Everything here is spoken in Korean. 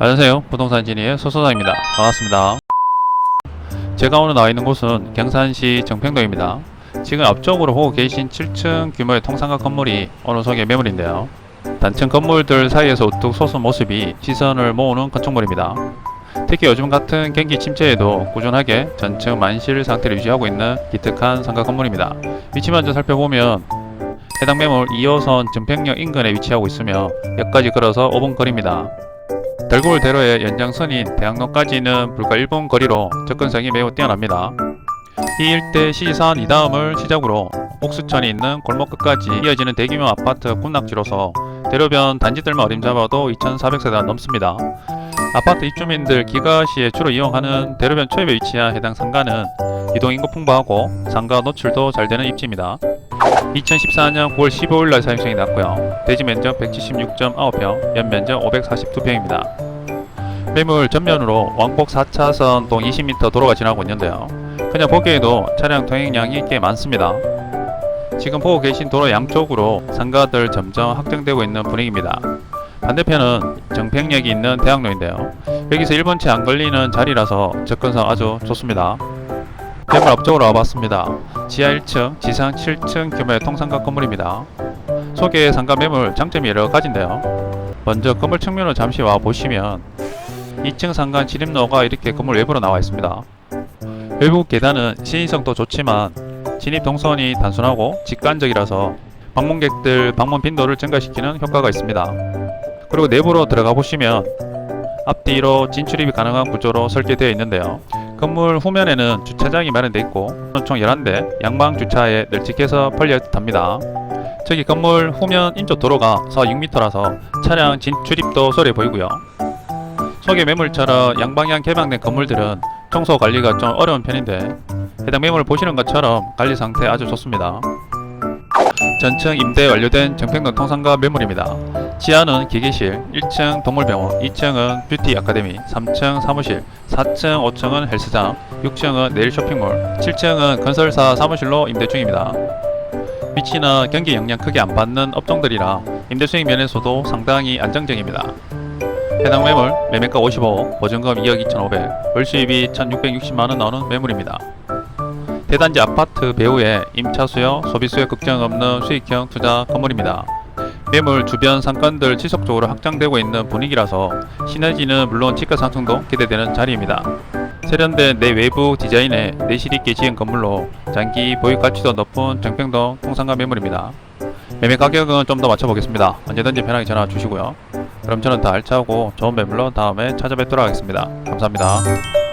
안녕하세요. 부동산 진의의 소소장입니다. 반갑습니다. 제가 오늘 나와 있는 곳은 경산시 정평동입니다. 지금 앞쪽으로 보고 계신 7층 규모의 통상가 건물이 어느 속의 매물인데요. 단층 건물들 사이에서 우뚝 솟은 모습이 시선을 모으는 건축물입니다. 특히 요즘 같은 경기 침체에도 꾸준하게 전층 만실 상태를 유지하고 있는 기특한 상가 건물입니다. 위치 먼저 살펴보면 해당 매물 2호선 증평역 인근에 위치하고 있으며 역까지 걸어서 5분 거리입니다. 달골 대로의 연장선인 대학로까지는 불과 1분 거리로 접근성이 매우 뛰어납니다. 이 일대 시지산 이다음을 시작으로 옥수천이 있는 골목 끝까지 이어지는 대규모 아파트 군락지로서 대로변 단지들만 어림잡아도 2,400세대가 넘습니다. 아파트 입주민들 기가 시에 주로 이용하는 대로변 초입에 위치한 해당 상가는 이동인구 풍부하고 상가 노출도 잘 되는 입지입니다. 2014년 9월 15일 날 사용성이 났고요. 대지 면적 176.9평, 연면적 542평입니다. 매물 전면으로 왕복 4차선 동 20m 도로가 지나고 있는데요. 그냥 보기에도 차량 통행량이 꽤 많습니다. 지금 보고 계신 도로 양쪽으로 상가들 점점 확정되고 있는 분위기입니다. 반대편은 정평역이 있는 대학로인데요. 여기서 1번 채안 걸리는 자리라서 접근성 아주 좋습니다. 매물 앞쪽으로 와봤습니다. 지하 1층, 지상 7층 규모의 통상가 건물입니다. 소개 상가 매물 장점이 여러 가지인데요. 먼저 건물 측면을 잠시 와 보시면 2층 상가 진입로가 이렇게 건물 외부로 나와 있습니다. 외부 계단은 신의성도 좋지만 진입 동선이 단순하고 직관적이라서 방문객들 방문 빈도를 증가시키는 효과가 있습니다. 그리고 내부로 들어가 보시면 앞뒤로 진출입이 가능한 구조로 설계되어 있는데요. 건물 후면에는 주차장이 마련되어 있고 총 11대 양방 주차에 널찍해서 펄려 답니다. 저기 건물 후면 인조 도로가 4, 6m라서 차량 진출입도 소리해 보이고요. 소개 매물처럼 양방향 개방된 건물들은 청소 관리가 좀 어려운 편인데 해당 매물 보시는 것처럼 관리 상태 아주 좋습니다. 전층 임대 완료된 정평동 통상가 매물입니다. 지하는 기계실, 1층 동물병원, 2층은 뷰티 아카데미, 3층 사무실, 4층, 5층은 헬스장, 6층은 네일 쇼핑몰, 7층은 건설사 사무실로 임대 중입니다. 위치나 경기 영향 크게 안 받는 업종들이라 임대 수익 면에서도 상당히 안정적입니다. 해당 매물 매매가 55, 보증금 2억 2,500, 월수입이 1,660만 원 나오는 매물입니다. 대단지 아파트 배후에 임차 수요, 소비 수요 걱정 없는 수익형 투자 건물입니다. 매물 주변 상권들 지속적으로 확장되고 있는 분위기라서 시너지는 물론 집가 상승도 기대되는 자리입니다. 세련된 내외부 디자인에 내실 있게 지은 건물로 장기 보유 가치도 높은 정평동 통상가 매물입니다. 매매 가격은 좀 더 맞춰보겠습니다. 언제든지 편하게 전화 주시고요. 그럼 저는 더 알차고 좋은 매물로 다음에 찾아뵙도록 하겠습니다. 감사합니다.